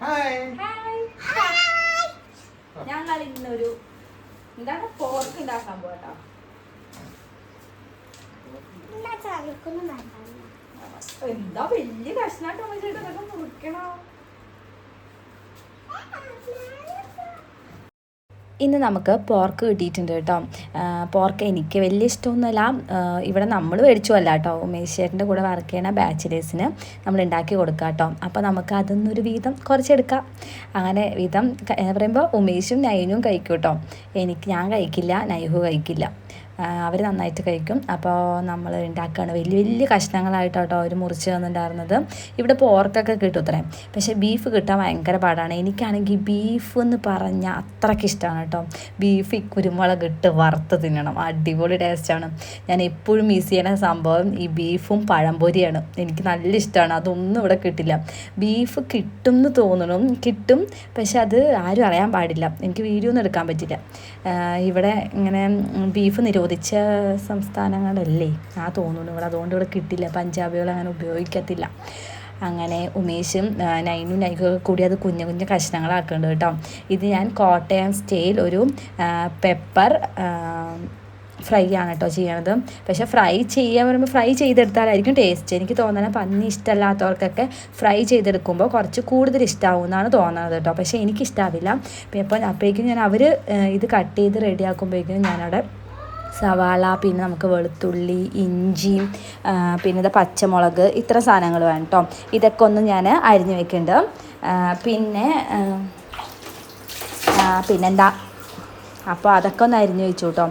Hi hi ഞങ്ങൾ ഇന്നൊരു എന്താണ്? പോർക്ക് ഉണ്ടാക്കാൻ പോട്ടോ എന്താ വലിയ കഷ്ണാട്ടോ ചേട്ടാ അതൊക്കെ മുറിക്കണോ? ഇന്ന് നമുക്ക് പോർക്ക് കിട്ടിയിട്ടുണ്ട് കേട്ടോ. പോർക്ക് എനിക്ക് വലിയ ഇഷ്ടമൊന്നുമല്ല. ഇവിടെ നമ്മൾ മേടിച്ചു അല്ല കേട്ടോ. ഉമേശ്വരന്റെ കൂടെ വർക്ക് ചെയ്യണ ബാച്ചിലേഴ്സിന് നമ്മൾ ഉണ്ടാക്കി കൊടുക്കുക കേട്ടോ. അപ്പോൾ നമുക്ക് അതൊന്നൊരു വീതം കുറച്ചെടുക്കാം. അങ്ങനെ വീതം എന്ന് പറയുമ്പോൾ ഉമേഷും നൈനും കഴിക്കും കേട്ടോ. എനിക്ക് ഞാൻ കഴിക്കില്ല നൈഹു കഴിക്കില്ല. അവർ നന്നായിട്ട് കഴിക്കും. അപ്പോൾ നമ്മൾ ഉണ്ടാക്കുകയാണ് വലിയ വലിയ കഷ്ണങ്ങളായിട്ടോ അവർ മുറിച്ച് തന്നിട്ടുണ്ടായിരുന്നത് ഇവിടെ പോർക്കൊക്കെ കിട്ടും അത്രേ. പക്ഷേ ബീഫ് കിട്ടാൻ ഭയങ്കര പാടാണ്. എനിക്കാണെങ്കിൽ ബീഫ് എന്ന് പറഞ്ഞാൽ അത്രയ്ക്ക് ഇഷ്ടമാണ് കേട്ടോ ബീഫ് ഈ കുരുമുളക് ഇട്ട് വറുത്ത് തിന്നണം. അടിപൊളി ടേസ്റ്റാണ്. ഞാൻ എപ്പോഴും മിസ് ചെയ്യണ സംഭവം ഈ ബീഫും പഴംപൊരിയാണ്. എനിക്ക് നല്ല ഇഷ്ടമാണ് അതൊന്നും ഇവിടെ കിട്ടില്ല. ബീഫ് കിട്ടും എന്ന് തോന്നണം. കിട്ടും. പക്ഷെ അത് ആരും അറിയാൻ പാടില്ല. എനിക്ക് വീഡിയോ ഒന്നും എടുക്കാൻ പറ്റില്ല. ഇവിടെ ഇങ്ങനെ ബീഫ് നിരോധിച്ച സംസ്ഥാനങ്ങളല്ലേ? ആ തോന്നുന്നു. ഇവിടെ അതുകൊണ്ട് ഇവിടെ കിട്ടില്ല. പഞ്ചാബികൾ അങ്ങനെ ഉപയോഗിക്കത്തില്ല. അങ്ങനെ ഉമേഷും നൈനും നൈകൊക്കെ കൂടി അത് കുഞ്ഞു കുഞ്ഞു കഷ്ണങ്ങളാക്കുന്നുണ്ട് കേട്ടോ. ഇത് ഞാൻ കോട്ടയം സ്റ്റേയിൽ ഒരു പെപ്പർ ഫ്രൈ ആണ് കേട്ടോ ചെയ്യണത്. പക്ഷേ ഫ്രൈ ചെയ്യാൻ പറയുമ്പോൾ ഫ്രൈ ചെയ്തെടുത്താലായിരിക്കും ടേസ്റ്റ്. എനിക്ക് തോന്നണം പന്നി ഇഷ്ടമല്ലാത്തവർക്കൊക്കെ ഫ്രൈ ചെയ്തെടുക്കുമ്പോൾ കുറച്ച് കൂടുതൽ ഇഷ്ടമാവും എന്നാണ് തോന്നുന്നത് കേട്ടോ. പക്ഷേ എനിക്ക് ഇഷ്ടാവില്ല പിന്നെ അപ്പോൾ അപ്പോഴേക്കും ഞാൻ അവർ ഇത് കട്ട് ചെയ്ത് റെഡിയാക്കുമ്പോഴേക്കും ഞാനവിടെ സവാള പിന്നെ നമുക്ക് വെളുത്തുള്ളി ഇഞ്ചി പിന്നെ ഇത് പച്ചമുളക് ഇത്ര സാധനങ്ങൾ വേണം കേട്ടോ ഇതൊക്കെ ഒന്ന് ഞാൻ അരിഞ്ഞു വെക്കുന്നുണ്ട് പിന്നെ പിന്നെന്താ? അപ്പോൾ അതൊക്കെ ഒന്ന് അരിഞ്ഞു വെച്ചു കേട്ടോ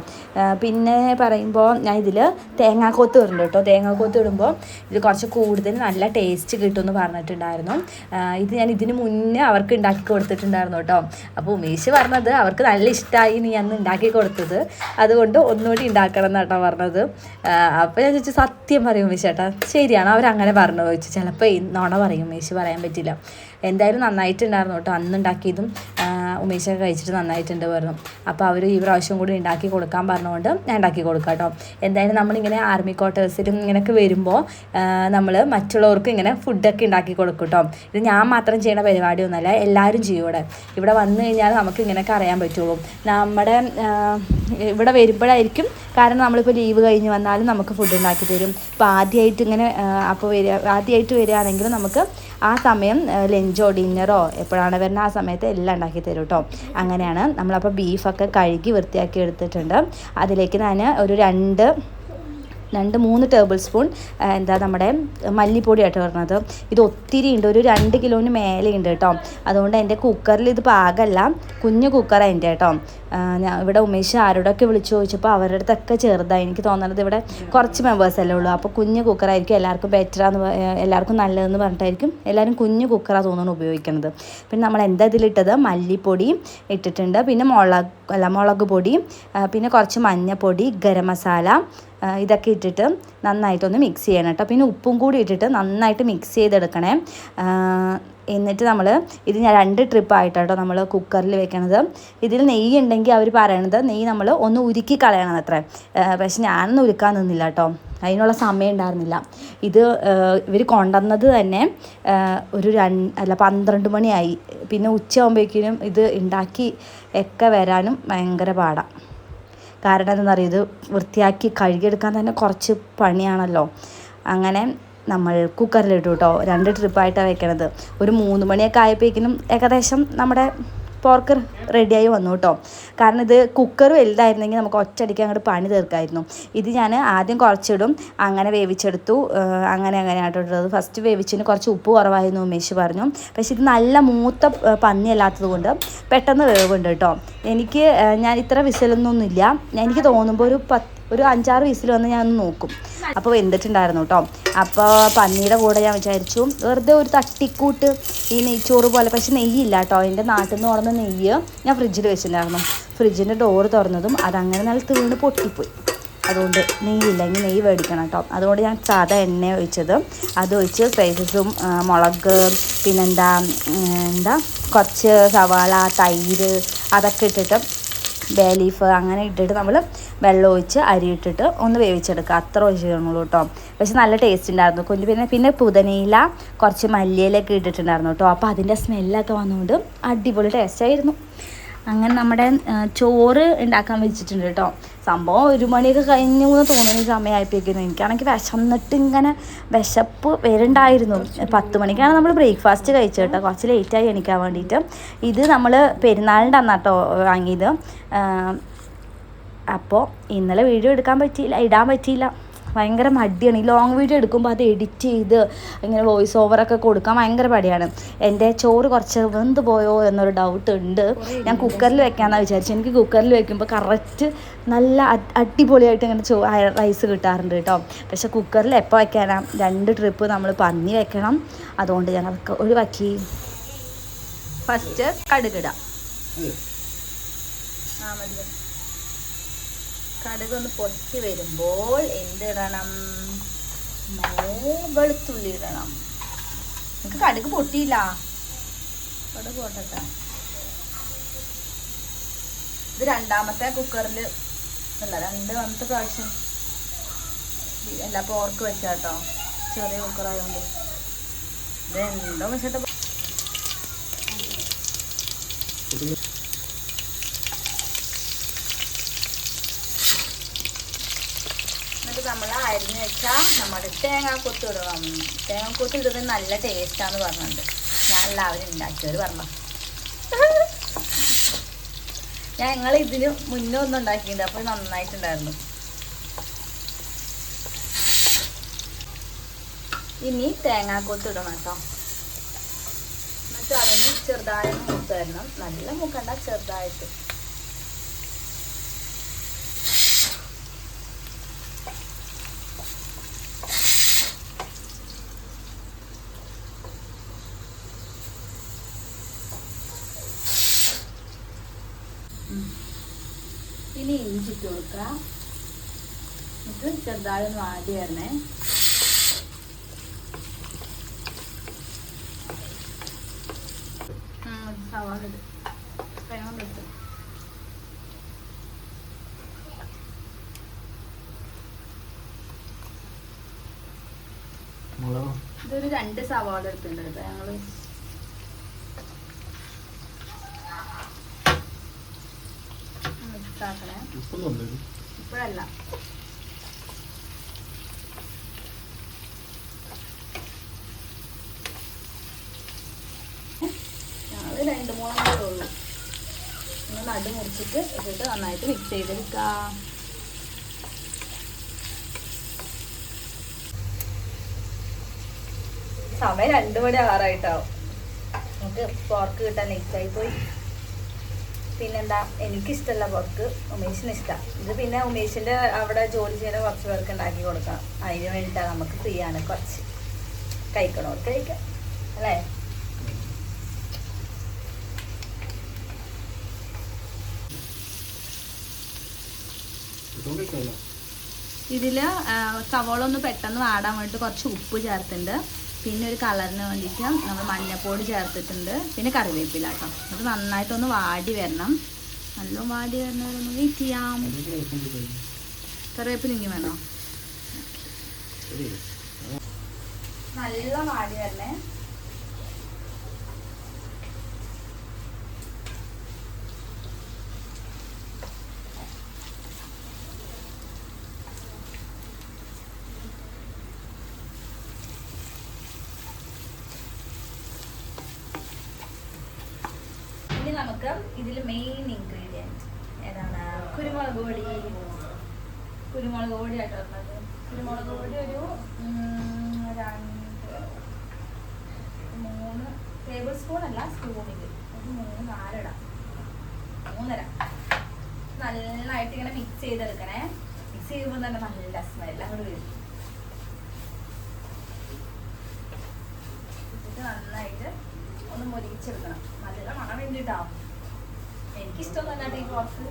പിന്നെ പറയുമ്പോൾ ഞാൻ ഇതിൽ തേങ്ങാക്കൊത്ത് ഇടുന്നുണ്ട് കേട്ടോ. തേങ്ങാക്കൊത്ത് ഇടുമ്പോൾ ഇത് കുറച്ച് കൂടുതൽ നല്ല ടേസ്റ്റ് കിട്ടുമെന്ന് പറഞ്ഞിട്ടുണ്ടായിരുന്നു. ഇത് ഞാൻ ഇതിന് മുന്നേ അവർക്ക് ഉണ്ടാക്കി കൊടുത്തിട്ടുണ്ടായിരുന്നു കേട്ടോ. അപ്പോൾ ഉമേഷ് പറഞ്ഞത് അവർക്ക് നല്ല ഇഷ്ടമായി നീ അന്ന് ഉണ്ടാക്കി കൊടുത്തത്. അതുകൊണ്ട് ഒന്നുകൂടി ഉണ്ടാക്കണം എന്നാട്ടോ പറഞ്ഞത്. അപ്പോൾ ഞാൻ ചോദിച്ചു സത്യം പറയും ഉമേഷ് ചേട്ടാ ശരിയാണ്. അവരങ്ങനെ പറഞ്ഞു ചോദിച്ചു. ചിലപ്പോൾ നോണ പറയും ഉമേഷ് പറയാൻ പറ്റില്ല. എന്തായാലും നന്നായിട്ടുണ്ടായിരുന്നു കേട്ടോ. അന്ന് ഉണ്ടാക്കിയതും ഉമേഷൊക്കെ കഴിച്ചിട്ട് നന്നായിട്ടുണ്ട് പറഞ്ഞു. അപ്പോൾ അവർ ഈ പ്രാവശ്യം കൂടി ഉണ്ടാക്കി കൊടുക്കാൻ പറഞ്ഞുകൊണ്ട് ഞാൻ ഉണ്ടാക്കി കൊടുക്കാം കേട്ടോ. എന്തായാലും നമ്മളിങ്ങനെ ആർമി ക്വാർട്ടേഴ്സിലും ഇങ്ങനെയൊക്കെ വരുമ്പോൾ നമ്മൾ മറ്റുള്ളവർക്ക് ഇങ്ങനെ ഫുഡൊക്കെ ഉണ്ടാക്കി കൊടുക്കും കേട്ടോ. ഇത് ഞാൻ മാത്രം ചെയ്യുന്ന പരിപാടിയൊന്നുമല്ല എല്ലാവരും ചെയ്യും ഇവിടെ. ഇവിടെ വന്നു കഴിഞ്ഞാൽ നമുക്ക് ഇങ്ങനെയൊക്കെ അറിയാൻ പറ്റുള്ളൂ. നമ്മുടെ ഇവിടെ വരുമ്പോഴായിരിക്കും കാരണം നമ്മളിപ്പോൾ ലീവ് കഴിഞ്ഞ് വന്നാലും നമുക്ക് ഫുഡ് ഉണ്ടാക്കി തരും. ഇപ്പോൾ ആദ്യമായിട്ട് ഇങ്ങനെ അപ്പോൾ വരിക ആദ്യമായിട്ട് വരികയാണെങ്കിൽ നമുക്ക് ആ സമയം ലഞ്ചോ ഡിന്നറോ എപ്പോഴാണ് വരുന്നത് ആ സമയത്ത് എല്ലാം ഉണ്ടാക്കി തരും. കേട്ടോ അങ്ങനെയാണ് നമ്മളപ്പോൾ ബീഫൊക്കെ കഴുകി വൃത്തിയാക്കി എടുത്തിട്ടുണ്ട്. അതിലേക്ക് ഞാൻ ഒരു രണ്ട് രണ്ട് മൂന്ന് ടേബിൾ സ്പൂൺ എന്താ നമ്മുടെ മല്ലിപ്പൊടിയായിട്ട് പറഞ്ഞത് ഇത് ഒത്തിരി ഉണ്ട്. ഒരു രണ്ട് കിലോന് മേലെ ഉണ്ട് കേട്ടോ. അതുകൊണ്ട് എന്റെ കുക്കറിൽ ഇത് പാകമല്ല കുഞ്ഞു കുക്കറാണ് എന്റെ കേട്ടോ. ഇവിടെ ഉമേഷ് ആരോടൊക്കെ വിളിച്ചു ചോദിച്ചപ്പോൾ അവരുടെ അടുത്തൊക്കെ ചെറുതായി. എനിക്ക് തോന്നുന്നത് ഇവിടെ കുറച്ച് മെമ്പേഴ്സ് അല്ലേ ഉള്ളൂ. അപ്പോൾ കുഞ്ഞു കുക്കറായിരിക്കും എല്ലാവർക്കും ബെറ്ററാന്ന് എല്ലാവർക്കും നല്ലതെന്ന് പറഞ്ഞിട്ടായിരിക്കും എല്ലാവരും കുഞ്ഞു കുക്കറാണ് തോന്നുന്നു ഉപയോഗിക്കുന്നത് പിന്നെ നമ്മൾ എന്താ ഇതിലിട്ടത്? മല്ലിപ്പൊടിയും ഇട്ടിട്ടുണ്ട്. പിന്നെ മുളക് അല്ല മുളക് പൊടി പിന്നെ കുറച്ച് മഞ്ഞൾപ്പൊടി ഗരം മസാല ഇതൊക്കെ ഇട്ടിട്ട് നന്നായിട്ടൊന്ന് മിക്സ് ചെയ്യണം കേട്ടോ. പിന്നെ ഉപ്പും കൂടി ഇട്ടിട്ട് നന്നായിട്ട് മിക്സ് ചെയ്തെടുക്കണേ. എന്നിട്ട് നമ്മൾ ഇത് ഞാൻ രണ്ട് ട്രിപ്പായിട്ടോ നമ്മൾ കുക്കറിൽ വെക്കണത്. ഇതിൽ നെയ്യ് ഉണ്ടെങ്കിൽ അവർ പറയണത് നെയ്യ് നമ്മൾ ഒന്ന് ഉരുക്കി കളയണം അത്ര പക്ഷെ ഞാനൊന്നും ഉരുക്കാൻ നിന്നില്ല കേട്ടോ. അതിനുള്ള സമയം ഉണ്ടായിരുന്നില്ല. ഇത് ഇവർ കൊണ്ടുവന്നത് തന്നെ ഒരു രണ്ട് അല്ല പന്ത്രണ്ട് മണിയായി. പിന്നെ ഉച്ചയാകുമ്പോഴേക്കിനും ഇത് ഉണ്ടാക്കി ഒക്കെ വരാനും ഭയങ്കര പാടാണ് കാരണം എന്താണെന്നറിയോ ഇത് വൃത്തിയാക്കി കഴുകിയെടുക്കാൻ തന്നെ കുറച്ച് പണിയാണല്ലോ. അങ്ങനെ നമ്മൾ കുക്കറിലിട്ടു കേട്ടോ രണ്ട് ട്രിപ്പായിട്ടാണ് വെക്കണത്. ഒരു മൂന്ന് മണിയൊക്കെ ആയപ്പോഴേക്കിനും ഏകദേശം നമ്മുടെ പോർക്ക് റെഡിയായി വന്നു കേട്ടോ കാരണം ഇത് കുക്കർ വലുതായിരുന്നെങ്കിൽ നമുക്ക് ഒറ്റയടിക്ക് അങ്ങോട്ട് പണി തീർക്കായിരുന്നു. ഇത് ഞാൻ ആദ്യം കുറച്ചിടും അങ്ങനെ വേവിച്ചെടുത്തു. അങ്ങനെ അങ്ങനെ ആയിട്ടുള്ളത് ഫസ്റ്റ് വേവിച്ചതിന് കുറച്ച് ഉപ്പ് കുറവായിരുന്നു ഉമേഷ് പറഞ്ഞു. പക്ഷെ ഇത് നല്ല മൂത്ത പന്നി അല്ലാത്തത് കൊണ്ട് പെട്ടെന്ന് വേവുണ്ട് കേട്ടോ എനിക്ക് ഞാൻ ഇത്ര വിസലൊന്നൊന്നുമില്ല ഞാൻ എനിക്ക് തോന്നുമ്പോൾ ഒരു പത്ത് ഒരു അഞ്ചാറ് വിസിൽ വന്ന് ഞാൻ നോക്കും. അപ്പോൾ വെന്തിട്ടുണ്ടായിരുന്നു കേട്ടോ അപ്പോൾ പന്നിയുടെ കൂടെ ഞാൻ വിചാരിച്ചു വെറുതെ ഒരു തട്ടിക്കൂട്ട് ഈ നെയ്ച്ചോറ് പോലെ പക്ഷെ നെയ്യില്ല കേട്ടോ എന്റെ നാട്ടിൽ നിന്ന് തുറന്ന നെയ്യ് ഞാൻ ഫ്രിഡ്ജിൽ വെച്ചിട്ടുണ്ടായിരുന്നു. ഫ്രിഡ്ജിന്റെ ഡോറ് തുറന്നതും അതങ്ങനെ നല്ല തീർന്ന് പൊട്ടിപ്പോയി. അതുകൊണ്ട് നെയ്യില്ല ഇനി നെയ്യ് മേടിക്കണം കേട്ടോ അതുകൊണ്ട് ഞാൻ സാധാ എണ്ണ ഒഴിച്ചത്. അത് ഒഴിച്ച് സ്പൈസസും മുളക് പിന്നെന്താ എന്താ കുറച്ച് സവാള തൈര് അതൊക്കെ ഇട്ടിട്ട് ബേ ലീഫ് അങ്ങനെ ഇട്ടിട്ട് നമ്മൾ വെള്ളം ഒഴിച്ച് അരി ഇട്ടിട്ട് ഒന്ന് വേവിച്ചെടുക്കുക. അത്ര ഒഴിച്ചിരുന്നുള്ളൂ കേട്ടോ പക്ഷെ നല്ല ടേസ്റ്റ് ഉണ്ടായിരുന്നു കൊണ്ട് പിന്നെ പിന്നെ പുതനയില കുറച്ച് മല്ലിയിലൊക്കെ ഇട്ടിട്ടുണ്ടായിരുന്നു കേട്ടോ അപ്പോൾ അതിന്റെ സ്മെല്ലൊക്കെ വന്നുകൊണ്ട് അടിപൊളി ടേസ്റ്റായിരുന്നു അങ്ങനെ നമ്മുടെ ചോറ് ഉണ്ടാക്കാൻ വെച്ചിട്ടുണ്ട് കേട്ടോ. സംഭവം ഒരു മണിയൊക്കെ കഴിഞ്ഞു എന്ന് തോന്നുന്ന സമയമായിപ്പോയിരിക്കുന്നു എനിക്കാണെങ്കിൽ വിശന്നിട്ട് ഇങ്ങനെ വിശപ്പ് വരുണ്ടായിരുന്നു. പത്ത് മണിക്കാണ് നമ്മൾ ബ്രേക്ക്ഫാസ്റ്റ് കഴിച്ചത് കേട്ടോ. കുറച്ച് ലേറ്റായി എണീക്കാൻ വേണ്ടിയിട്ട്. ഇത് നമ്മൾ പെരുന്നാളിന്റെ അന്നാട്ടോ വാങ്ങിയത്. ആ, അപ്പോൾ ഇന്നലെ വീഡിയോ എടുക്കാൻ പറ്റിയില്ല ഇടാൻ പറ്റിയില്ല. ഭയങ്കര മടിയാണ്. ഈ ലോങ് വീഡിയോ എടുക്കുമ്പോൾ അത് എഡിറ്റ് ചെയ്ത് ഇങ്ങനെ വോയിസ് ഓവറൊക്കെ കൊടുക്കാൻ ഭയങ്കര പടിയാണ് എന്റെ ചോറ് കുറച്ച് വെന്ത് പോയോ എന്നൊരു ഡൗട്ട് ഉണ്ട്. ഞാൻ കുക്കറിൽ വെക്കാമെന്നാണ് വിചാരിച്ചത്. എനിക്ക് കുക്കറിൽ വെക്കുമ്പോൾ കറക്റ്റ് നല്ല അടിപൊളിയായിട്ട് ഇങ്ങനെ ചോ റൈസ് കിട്ടാറുണ്ട് കേട്ടോ. പക്ഷെ കുക്കറിൽ എപ്പോൾ വെക്കാനാ? രണ്ട് ട്രിപ്പ് നമ്മൾ പന്നി വെക്കണം. അതുകൊണ്ട് ഞാൻ അതൊക്കെ ഒഴിവാക്കി ഫസ്റ്റ് കടുകിടാം. കടുക് ഒന്ന് പൊട്ടി വരുമ്പോൾ എന്തിടണം? വെളുത്തുള്ളി ഇടണം. നിങ്ങക്ക് കടുക് പൊട്ടിയില്ല? കടുക് പൊട്ടട്ടെ. ഇത് രണ്ടാമത്തെ കുക്കറിൽ അല്ല രണ്ടാമത്തെ പ്രാവശ്യം. എല്ലാ പോർക്ക് വെച്ചാട്ടോ. ചെറിയ കുക്കറായതുകൊണ്ട് ഇതെന്തോ വെച്ചിട്ട് എന്നിട്ട് നമ്മൾ അരിഞ്ഞ് വെച്ചാൽ നമ്മുടെ തേങ്ങാക്കൊത്ത് ഇടണം തേങ്ങാക്കൊത്ത് ഇടുന്നത് നല്ല ടേസ്റ്റാന്ന് പറഞ്ഞിട്ടുണ്ട്. ഞാൻ എല്ലാവരും ഉണ്ടാക്കിയവർ പറഞ്ഞു ഞാൻ ഞങ്ങൾ ഇതിന് മുന്നേ ഒന്നും ഉണ്ടാക്കിയിട്ടുണ്ട് അപ്പോൾ നന്നായിട്ടുണ്ടായിരുന്നു. ഇനി തേങ്ങാക്കൊത്ത് ഇടണം കേട്ടോ. എന്നിട്ട് അതിന് ചെറുതായിട്ട് മൂത്ത് നല്ല മൂക്കണ്ട ചെറുതായിട്ട്. ഇനി ഇഞ്ചി ഇട്ട് ഇത് ചെറുതായൊന്ന് ചെറുതായി ഒന്ന് വാടി വരണേ. സവാള ഇതൊരു രണ്ട് സവാള എടുത്തിട്ടുണ്ട് കേട്ടോ. ഞങ്ങൾ ഉപ്പൊന്നുണ്ട് ഇപ്പോഴല്ല. ഞങ്ങൾ രണ്ട് മൂന്നെണ്ണേ ഉള്ളൂ. ഒന്ന് നടു മുറിച്ചിട്ട് ഇട്ടിട്ട് നന്നായിട്ട് മിക്സ് ചെയ്തെടുക്കാം സമയം രണ്ടു മണി ആറായിട്ടാവും. നമുക്ക് പോർക്ക് കിട്ടാൻ ലേറ്റായി പോയി. പിന്നെന്താ എനിക്കിഷ്ടമല്ല വർക്ക് ഉമേഷിന് ഇഷ്ടമാണ് ഇത് പിന്നെ ഉമേഷിന്റെ അവിടെ ജോലി ചെയ്യുന്ന കുറച്ച് പേർക്ക് ഉണ്ടാക്കി കൊടുക്കണം. അതിന് വേണ്ടിയിട്ടാണ് നമുക്ക് ഫ്രീ ആണ് കുറച്ച്. കഴിക്കണോ? കഴിക്കാം. അല്ലേ? ഇതിൽ ഇതിൽ സവോള ഒന്ന് പെട്ടെന്ന് വാടാൻ വേണ്ടിയിട്ട് കുറച്ച് ഉപ്പ് ചേർത്തിട്ടുണ്ട്. പിന്നെ ഒരു കളറിന് വേണ്ടിയിട്ട് നമ്മൾ മഞ്ഞപ്പൊടി ചേർത്തിട്ടുണ്ട്. പിന്നെ കറിവേപ്പില കേട്ടോ അത് നന്നായിട്ടൊന്ന് വാടി വരണം. നല്ല വാടി വരുന്നവരൊന്ന് വെയിറ്റ് ചെയ്യാം. കറിവേപ്പില വേണോ? നല്ല വാടി വരണേ. ഇനി നമുക്ക് ഇതിൽ മെയിൻ ഇൻഗ്രീഡിയന്റ് ഏതാണ്? കുരുമുളക് പൊടി. കുരുമുളക് പൊടി ആയിട്ട് വരുന്നത് കുരുമുളക് പൊടി ഒരു രണ്ട് മൂന്ന് ടേബിൾ സ്പൂൺ അല്ല സ്പൂണിൽ മൂന്ന് നാലിടാം. മൂന്നര. നന്നായിട്ട് ഇങ്ങനെ മിക്സ് ചെയ്തെടുക്കണേ. മിക്സ് ചെയ്യുമ്പോൾ തന്നെ നല്ല സ്മെൽ അങ്ങോട്ട് വരും. നന്നായിട്ട് മൊരിച്ചെടുക്കണം നല്ല മണം വേണ്ടിട്ടോ എനിക്കിഷ്ടമൊന്നുമല്ല ഈ പോർക്ക്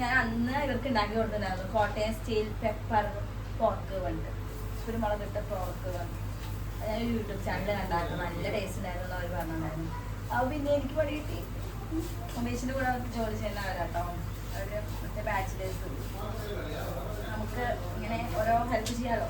ഞാൻ അന്ന് ഇവർക്ക് ഉണ്ടാക്കി കൊടുത്തിട്ടുണ്ടായിരുന്നു. കോട്ടയം സ്റ്റീൽ പെപ്പർ പോർക്ക് വേണ്ട. കുരുമുളക് ഇട്ട പോർക്ക് വേണ്ട. അത് ഞാൻ യൂട്യൂബ് ചാനൽ കണ്ടായിരുന്നു. നല്ല ടേസ്റ്റ് ഉണ്ടായിരുന്നു അവർ പറഞ്ഞിട്ടുണ്ടായിരുന്നു. അപ്പോൾ പിന്നെ എനിക്ക് പണി കിട്ടി. ഉമേഷിന്റെ കൂടെ ജോലി ചെയ്യുന്നവരാട്ടോ അവർ മറ്റേ ബാച്ചിലേഴ്സ് നമുക്ക് ഇങ്ങനെ ഓരോ ഹെൽപ്പ് ചെയ്യാലോ.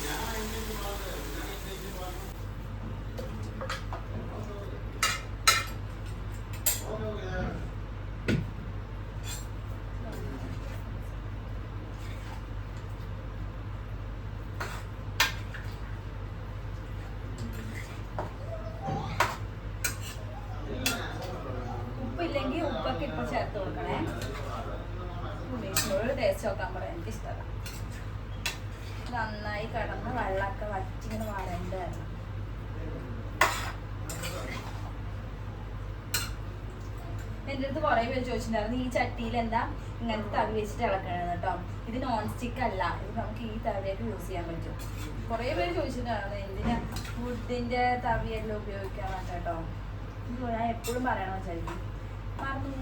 Thank you. നന്നായി കിടന്ന് വെള്ളമൊക്കെ വറ്റിങ്ങനെ വരണ്ടായിരുന്നു. എന്റെ അടുത്ത് കുറേ പേര് ചോദിച്ചിട്ടുണ്ടായിരുന്നു ഈ ചട്ടിയിൽ എന്താ ഇങ്ങനത്തെ തവി വെച്ചിട്ട് ഇളക്കണത് കേട്ടോ ഇത് നോൺ സ്റ്റിക്ക് അല്ല ഇത് നമുക്ക് ഈ തവിയൊക്കെ യൂസ് ചെയ്യാൻ പറ്റും. കുറേ പേര് ചോദിച്ചിട്ടുണ്ടായിരുന്നു എന്തിനാ ഫുഡിന്റെ തവിയെല്ലാം ഉപയോഗിക്കാൻ കേട്ടോ ഞാൻ എപ്പോഴും പറയണമെന്ന് വിചാരിക്കും പറഞ്ഞു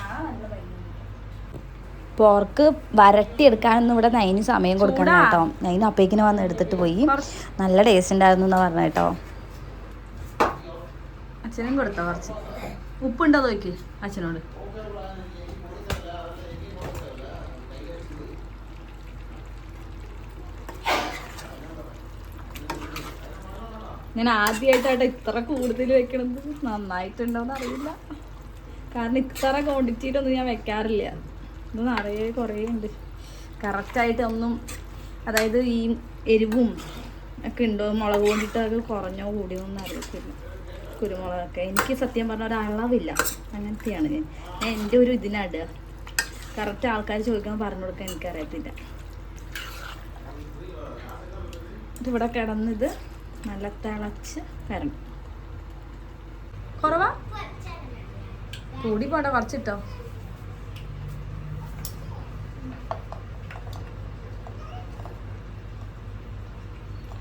ആ നല്ല ഭംഗി. പോർക്ക് വരട്ടിയെടുക്കാനൊന്നും ഇവിടെ നൈന് സമയം കൊടുക്കണം. കേട്ടോ. നൈന് അപ്പേക്കിന് വന്ന് എടുത്തിട്ട് പോയി. നല്ല ടേസ്റ്റ് ഉണ്ടായിരുന്നു എന്ന് പറഞ്ഞു കേട്ടോ. അച്ഛനും കൊടുത്തോ കുറച്ച്? ഉപ്പുണ്ടോ നോക്കി അച്ഛനോട്. ഞാൻ ആദ്യമായിട്ടാട്ടെ ഇത്ര കൂടുതൽ വെക്കണത്. നന്നായിട്ടുണ്ടോന്ന് അറിയില്ല. കാരണം ഇത്ര ക്വാണ്ടിറ്റിയിലൊന്നും ഞാൻ വെക്കാറില്ല. ഇത് നിറയെ കുറേ ഉണ്ട്. കറക്റ്റായിട്ട് ഒന്നും അതായത് ഈ എരിവും ഒക്കെ ഉണ്ടോ? മുളക് കൊണ്ടിട്ട് അത് കുറഞ്ഞോ കൂടിയോ ഒന്നും അറിയത്തില്ല. കുരുമുളകൊക്കെ. എനിക്ക് സത്യം പറഞ്ഞ ഒരു അളവില്ല. അങ്ങനത്തെയാണ് ഞാൻ. ഞാൻ എന്റെ ഒരു ഇതിനിടുക കറക്റ്റ് ആൾക്കാർ ചോദിക്കാൻ പറഞ്ഞു കൊടുക്കാൻ എനിക്കറിയത്തില്ല. ഇവിടെ കിടന്നിത് നല്ല തിളച്ച് വരണം. കുറവാ? കൂടി പോണ്ട കുറച്ചിട്ടോ?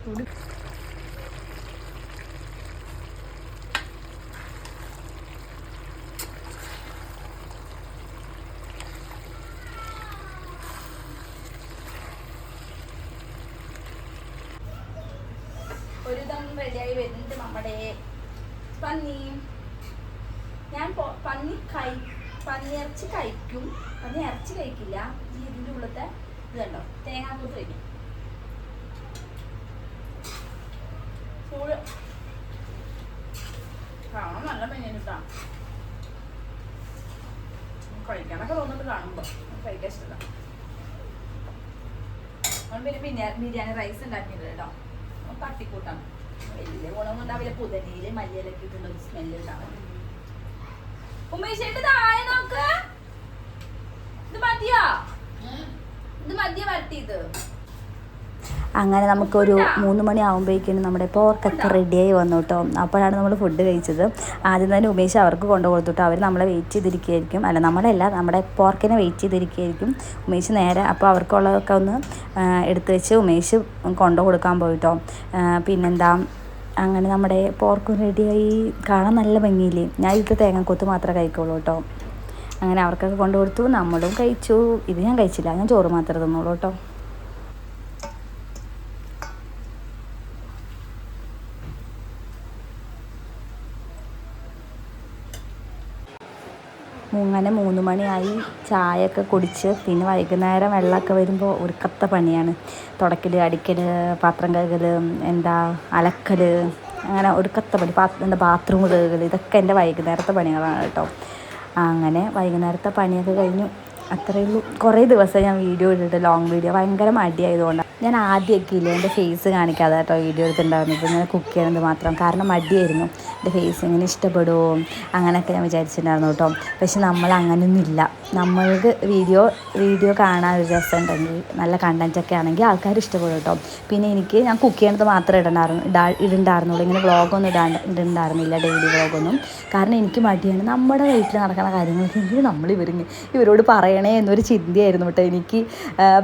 കൂടി. ഒരുതം റെഡിയായി വരുന്നുണ്ട് നമ്മുടെ പന്നി. ഞാൻ പന്നി കൈ പന്നി ഇറച്ചി കഴിക്കും. പന്നി ഇറച്ചി കഴിക്കില്ല. ഈ ഇതിന്റെ ഉള്ളത്തെ ഇത് കണ്ടോ? തേങ്ങാക്കൂത്ത് കഴിക്കും ചൂട് കാണാൻ നല്ല പനിയാ കഴിക്കാനൊക്കെ തോന്നുന്നത് കാണുമ്പോൾ കഴിക്കാൻ ഇഷ്ടമില്ല ബിരിയാണി റൈസ് ഉണ്ടാക്കിയിട്ടുണ്ട് കേട്ടോ. തട്ടിക്കൂട്ടാണ് വലിയ ഗുണമൊന്നും ഉണ്ടാവില്ല. പുതനയിൽ മല്ലിയിലൊക്കെ ഇട്ടുള്ള ഒരു സ്മെല്ല് ഉണ്ടാവും ഉമ്മേശേട്ട് നോക്ക്. ഇത് മതിയോ? ഇത് മതിയോ വരട്ടിയത്? അങ്ങനെ നമുക്കൊരു മൂന്ന് മണി ആകുമ്പോഴേക്കും നമ്മുടെ പോർക്കൊക്കെ റെഡിയായി വന്നു കേട്ടോ. അപ്പോഴാണ് നമ്മൾ ഫുഡ് കഴിച്ചത്. ആദ്യം തന്നെ ഉമേഷ് അവർക്ക് കൊണ്ടു കൊടുത്തിട്ട് അവർ നമ്മളെ വെയിറ്റ് ചെയ്തിരിക്കുകയായിരിക്കും. അല്ല നമ്മളല്ല നമ്മുടെ പോർക്കിനെ വെയിറ്റ് ചെയ്തിരിക്കുകയായിരിക്കും. ഉമേഷ് നേരെ അപ്പോൾ അവർക്കുള്ളതൊക്കെ ഒന്ന് എടുത്തു വെച്ച് ഉമേഷ് കൊണ്ടു കൊടുക്കാൻ പോയിട്ടോ പിന്നെന്താ അങ്ങനെ നമ്മുടെ പോർക്കും റെഡിയായി കാണാൻ നല്ല ഭംഗിയില്ലേ? ഞാൻ ഇത് തേങ്ങക്കൊത്ത് മാത്രമേ കഴിക്കുള്ളൂ കേട്ടോ. അങ്ങനെ അവർക്കൊക്കെ കൊണ്ടു കൊടുത്തു. നമ്മളും കഴിച്ചു. ഇത് ഞാൻ കഴിച്ചില്ല. ഞാൻ ചോറ് മാത്രമേ തിന്നുള്ളൂ കേട്ടോ. അങ്ങനെ മൂന്ന് മണിയായി ചായയൊക്കെ കുടിച്ച് പിന്നെ വൈകുന്നേരം വെള്ളമൊക്കെ വരുമ്പോൾ ഒരു കത്ത പണിയാണ്. തുടക്കൽ അടിക്കൽ പാത്രം കഴുകൽ എന്താ അലക്കൽ അങ്ങനെ ഒരു കത്ത പണി പാ എന്താ ബാത്റൂം കഴുകൽ ഇതൊക്കെ എന്റെ വൈകുന്നേരത്തെ പണികളാണ് കേട്ടോ. അങ്ങനെ വൈകുന്നേരത്തെ പണിയൊക്കെ കഴിഞ്ഞു. അത്രയേ കുറേ ദിവസം ഞാൻ വീഡിയോ ഇട്ടിട്ട് ലോങ് വീഡിയോ ഭയങ്കര മടിയായതുകൊണ്ടാണ് ഞാൻ ആദ്യമൊക്കെ ഇല്ല എന്റെ ഫേസ് കാണിക്കാതെ കേട്ടോ വീഡിയോ എടുത്തിട്ടുണ്ടായിരുന്നത് ഇങ്ങനെ കുക്ക് ചെയ്യണത് മാത്രം. കാരണം മടിയായിരുന്നു. എന്റെ ഫേസ് ഇങ്ങനെ ഇഷ്ടപ്പെടുമോ അങ്ങനെയൊക്കെ ഞാൻ വിചാരിച്ചിട്ടുണ്ടായിരുന്നു കേട്ടോ. പക്ഷെ നമ്മൾ അങ്ങനെയൊന്നും ഇല്ല നമ്മൾക്ക് വീഡിയോ വീഡിയോ കാണാൻ ഒരു രസം ഉണ്ടെങ്കിൽ നല്ല കണ്ടന്റൊക്കെ ആണെങ്കിൽ ആൾക്കാർ ഇഷ്ടപ്പെടും കേട്ടോ. പിന്നെ എനിക്ക് ഞാൻ കുക്ക് ചെയ്യണത് മാത്രമേ ഇടണ്ടായിരുന്നു ഇടാ ഇടുണ്ടായിരുന്നുള്ളൂ. ഇങ്ങനെ വ്ളോഗൊന്നും ഇടാണ്ട് ഇടുണ്ടായിരുന്നില്ല ഡെയിലി വ്ളോഗൊന്നും കാരണം എനിക്ക് മടിയാണ്. നമ്മുടെ വീട്ടിൽ നടക്കുന്ന കാര്യങ്ങളൊക്കെ നമ്മൾ ഇവരിങ്ങനെ ഇവരോട് പറയണേ എന്നൊരു ചിന്തയായിരുന്നു കേട്ടോ എനിക്ക്.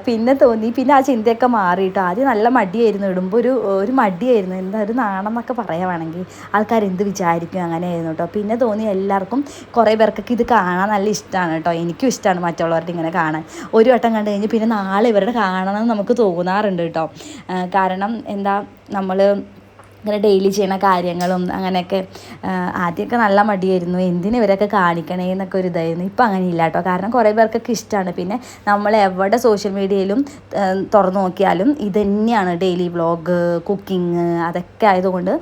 പിന്നെ തോന്നി പിന്നെ ആ ചിന്തയൊക്കെ മാറി കേട്ടോ. ആദ്യം നല്ല മടിയായിരുന്നു ഇടുമ്പോൾ ഒരു ഒരു മടിയായിരുന്നു. എന്താ ഒരു നാണം പറയുവാണെങ്കിൽ ആൾക്കാർ എന്ത് വിചാരിക്കും അങ്ങനെയായിരുന്നു കേട്ടോ. പിന്നെ തോന്നി എല്ലാവർക്കും കുറേ പേർക്കൊക്കെ ഇത് കാണാൻ നല്ല ഇഷ്ടമാണ് കേട്ടോ. എനിക്കും ഇഷ്ടമാണ് മറ്റുള്ളവരുടെ ഇങ്ങനെ കാണാൻ. ഒരു വട്ടം കണ്ടു കഴിഞ്ഞ് പിന്നെ നാളെ ഇവരുടെ കാണണം എന്ന് നമുക്ക് തോന്നാറുണ്ട് കേട്ടോ. കാരണം എന്താ നമ്മൾ ഇങ്ങനെ ഡെയിലി ചെയ്യണ കാര്യങ്ങളും അങ്ങനെയൊക്കെ ആദ്യമൊക്കെ നല്ല മടിയായിരുന്നു. എന്തിനു ഇവരൊക്കെ കാണിക്കണേ എന്നൊക്കെ ഒരു ഇതായിരുന്നു. ഇപ്പം അങ്ങനെ ഇല്ല കേട്ടോ. കാരണം കുറേ പേർക്കൊക്കെ ഇഷ്ടമാണ് പിന്നെ നമ്മൾ എവിടെ സോഷ്യൽ മീഡിയയിലും തുറന്നു നോക്കിയാലും ഇത് തന്നെയാണ് ഡെയിലി വ്ളോഗ് കുക്കിംഗ് അതൊക്കെ ആയതുകൊണ്ട്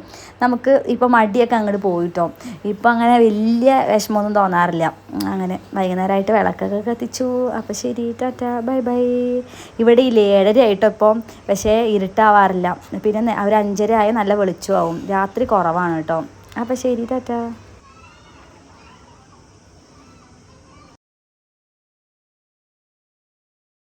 നമുക്ക് ഇപ്പോൾ മടിയൊക്കെ അങ്ങോട്ട് പോയിട്ടോ. ഇപ്പം അങ്ങനെ വലിയ വിഷമമൊന്നും തോന്നാറില്ല. അങ്ങനെ വൈകുന്നേരമായിട്ട് വിളക്കൊക്കെ കത്തിച്ചു. അപ്പോൾ ശരി ടാറ്റ ബൈ ബൈ. ഇവിടെ ഇല്ലേ ഏഴര ആയിട്ടോ ഇപ്പം. പക്ഷേ ഇരുട്ടാവാറില്ല. പിന്നെ അവർ അഞ്ചര ആയ നല്ല വെളിച്ചമാവും രാത്രി കുറവാണ് കേട്ടോ. അപ്പോൾ ശരി ടാറ്റ.